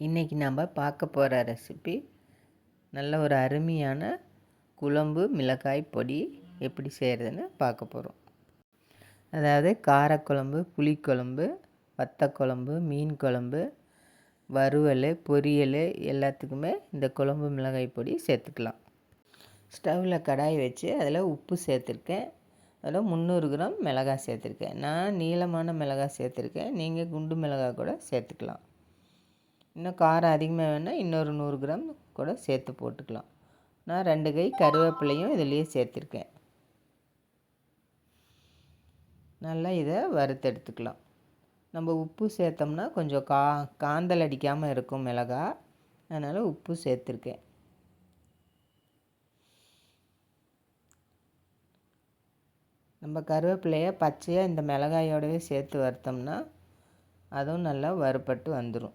இன்றைக்கி நம்ம பார்க்க போகிற ரெசிபி நல்ல ஒரு அருமையான குழம்பு மிளகாய் பொடி எப்படி செய்கிறதுன்னு பார்க்க போகிறோம் அதாவது காரக்குழம்பு புளிக்குழம்பு வத்தக்குழம்பு மீன் குழம்பு வறுவல் பொரியல் எல்லாத்துக்குமே இந்த குழம்பு மிளகாய் பொடி சேர்த்துக்கலாம். ஸ்டவ்வில் கடாய் வச்சு அதில் உப்பு சேர்த்துருக்கேன். அதில் முந்நூறு கிராம் மிளகாய் சேர்த்துருக்கேன். நான் நீளமான மிளகாய் சேர்த்துருக்கேன். நீங்கள் குண்டு மிளகாய் கூட சேர்த்துக்கலாம். இன்னும் காரம் அதிகமாக வேணால் இன்னொரு நூறு கிராம் கூட சேர்த்து போட்டுக்கலாம். நான் ரெண்டு கை கருவேப்பிலையும் இதுலேயே சேர்த்துருக்கேன். நல்லா இதை வறுத்தெடுத்துக்கலாம் நம்ம உப்பு சேர்த்தோம்னா கொஞ்சம் கா காந்தல் அடிக்காமல் இருக்கும் மிளகா. அதனால் உப்பு சேர்த்துருக்கேன். நம்ம கருவேப்பிலையை பச்சையாக இந்த மிளகாயோடவே சேர்த்து வறுத்தோம்னா அதுவும் நல்லா வறுப்பட்டு வந்துடும்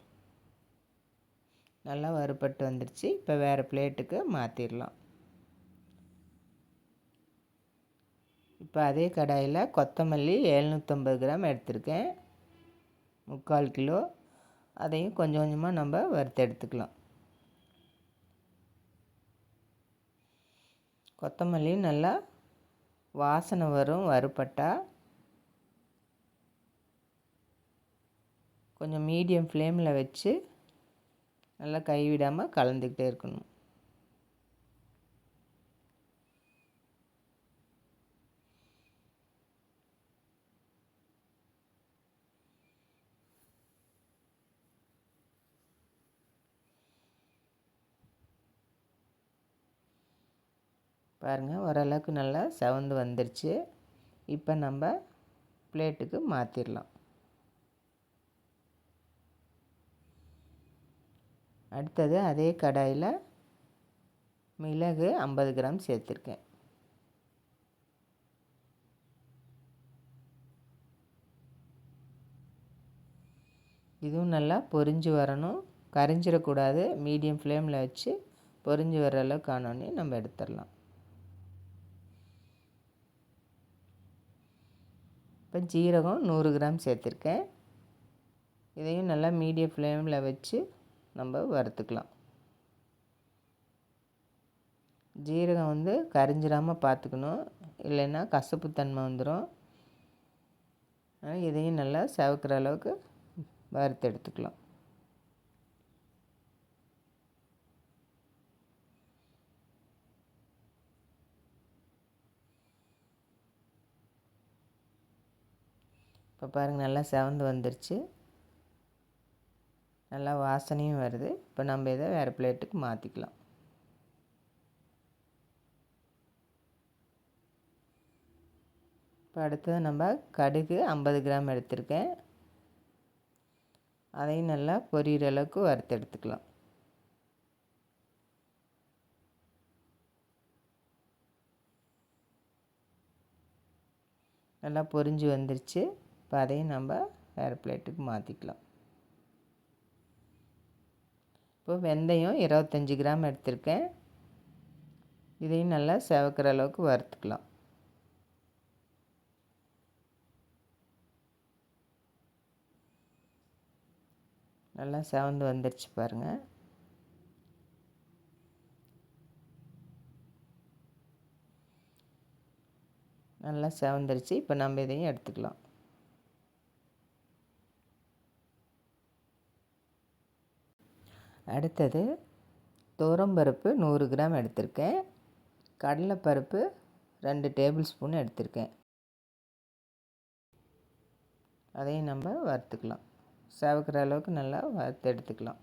நல்லா வறுப்பட்டு வந்துடுச்சு இப்போ வேறு பிளேட்டுக்கு மாற்றிடலாம் இப்போ அதே கடாயில் கொத்தமல்லி எழுநூற்றம்பது கிராம் எடுத்திருக்கேன். முக்கால் கிலோ. அதையும் கொஞ்சம் கொஞ்சமாக நம்ம வறுத்து எடுத்துக்கலாம். கொத்தமல்லி நல்லா வாசனை வரும் வறுப்பட்டால் கொஞ்சம் மீடியம் ஃப்ளேமில் வச்சு நல்லா கைவிடாமல் கலந்துக்கிட்டே இருக்கணும். பாருங்கள் ஓரளவுக்கு நல்லா செவந்து வந்துருச்சு. இப்போ நம்ம பிளேட்டுக்கு மாற்றிடலாம் அடுத்தது அதே கடாயில் மிளகு ஐம்பது கிராம் சேர்த்துருக்கேன். இதுவும் நல்லா பொரிஞ்சு வரணும். கரைஞ்சிடக்கூடாது. மீடியம் ஃப்ளேமில் வச்சு பொரிஞ்சு வர அளவுக்கு ஆனோடனே நம்ம எடுத்துடலாம். இப்போ ஜீரகம் நூறு கிராம் சேர்த்துருக்கேன். இதையும் நல்லா மீடியம் ஃப்ளேமில் வச்சு நம்ம வறுத்துக்கலாம். ஜீரகம் வந்து கரிஞ்சிடாமல் பார்த்துக்கணும் இல்லைன்னா கசப்புத்தன்மை வந்துடும் இதையும் நல்லா செவக்கிற அளவுக்கு வறுத்து எடுத்துக்கலாம். இப்போ பாருங்கள் நல்லா செவந்து வந்துருச்சு. நல்லா வாசனையும் வருது. இப்போ நம்ம இதை வேறு பிளேட்டுக்கு மாற்றிக்கலாம் இப்போ அடுத்தது நம்ம கடுகு ஐம்பது கிராம் எடுத்திருக்கேன். அதையும் நல்லா பொரியிற அளவுக்கு வறுத்து எடுத்துக்கலாம். நல்லா பொரிஞ்சு வந்துருச்சு. இப்போ அதையும் நம்ம வேறு பிளேட்டுக்கு மாற்றிக்கலாம் இப்போ வெந்தயம் இருபத்தஞ்சி கிராம் எடுத்திருக்கேன். இதையும் நல்லா செவக்கிற அளவுக்கு வறுத்துக்கலாம். நல்லா செவந்து வந்துருச்சு பாருங்கள் நல்லா செவந்துருச்சு. இப்போ நம்ம இதையும் எடுத்துக்கலாம். அடுத்தது துவரம்பருப்பு நூறு கிராம் எடுத்திருக்கேன். கடலைப்பருப்பு ரெண்டு டேபிள் ஸ்பூன் எடுத்திருக்கேன். அதையும் நம்ம வறுத்துக்கலாம். செவக்கிற அளவுக்கு நல்லா வறுத்து எடுத்துக்கலாம்.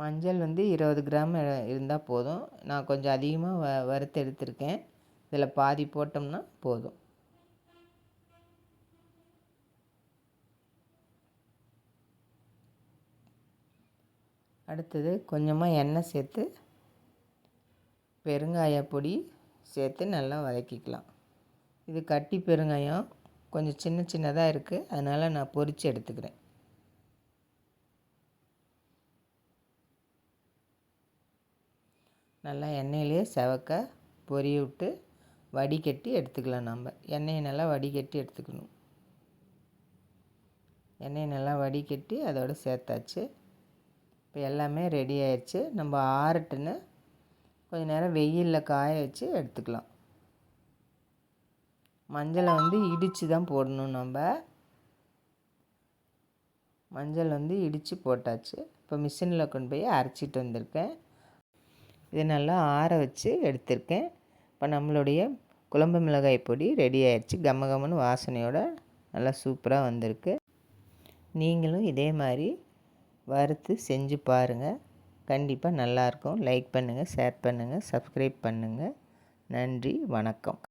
மஞ்சள் வந்து இருபது கிராம் இருந்தால் போதும். நான் கொஞ்சம் அதிகமாக வ வறுத்து எடுத்திருக்கேன். இதில் பாதி போட்டோம்னா போதும். அடுத்தது கொஞ்சமாக எண்ணெய் சேர்த்து பெருங்காய பொடி சேர்த்து நல்லா வதக்கிக்கலாம். இது கட்டி பெருங்காயம். கொஞ்சம் சின்ன சின்னதாக இருக்குது அதனால் நான் பொரித்து எடுத்துக்கிறேன். நல்லா எண்ணெயிலே செவக்க பொரிய விட்டு வடிகட்டி எடுத்துக்கலாம் நம்ம. எண்ணெயை நல்லா வடிகட்டி எடுத்துக்கணும். எண்ணெயை நல்லா வடிகட்டி அதோடு சேர்த்தாச்சு. இப்போ எல்லாமே ரெடி ஆயிடுச்சு நம்ம ஆறட்டுன்னு கொஞ்ச நேரம் வெயிலில் காய வச்சு எடுத்துக்கலாம். மஞ்சளை வந்து இடித்து தான் போடணும் நம்ம. மஞ்சள் வந்து இடித்து போட்டாச்சு. இப்போ மிஷினில் கொண்டு போய் அரைச்சிட்டு வந்திருக்கேன். இது நல்லா ஆற வச்சு எடுத்திருக்கேன். இப்போ நம்மளுடைய குழம்பு மிளகாய் பொடி ரெடி ஆயிடுச்சு. கம்ம கம்மன்னு வாசனையோட நல்லா சூப்பராக வந்திருக்கு. நீங்களும் இதே மாதிரி வறுத்து செஞ்சு பாருங்கள் கண்டிப்பாக நல்லாயிருக்கும் லைக் பண்ணுங்கள் ஷேர் பண்ணுங்கள் சப்ஸ்கிரைப் பண்ணுங்கள் நன்றி வணக்கம்.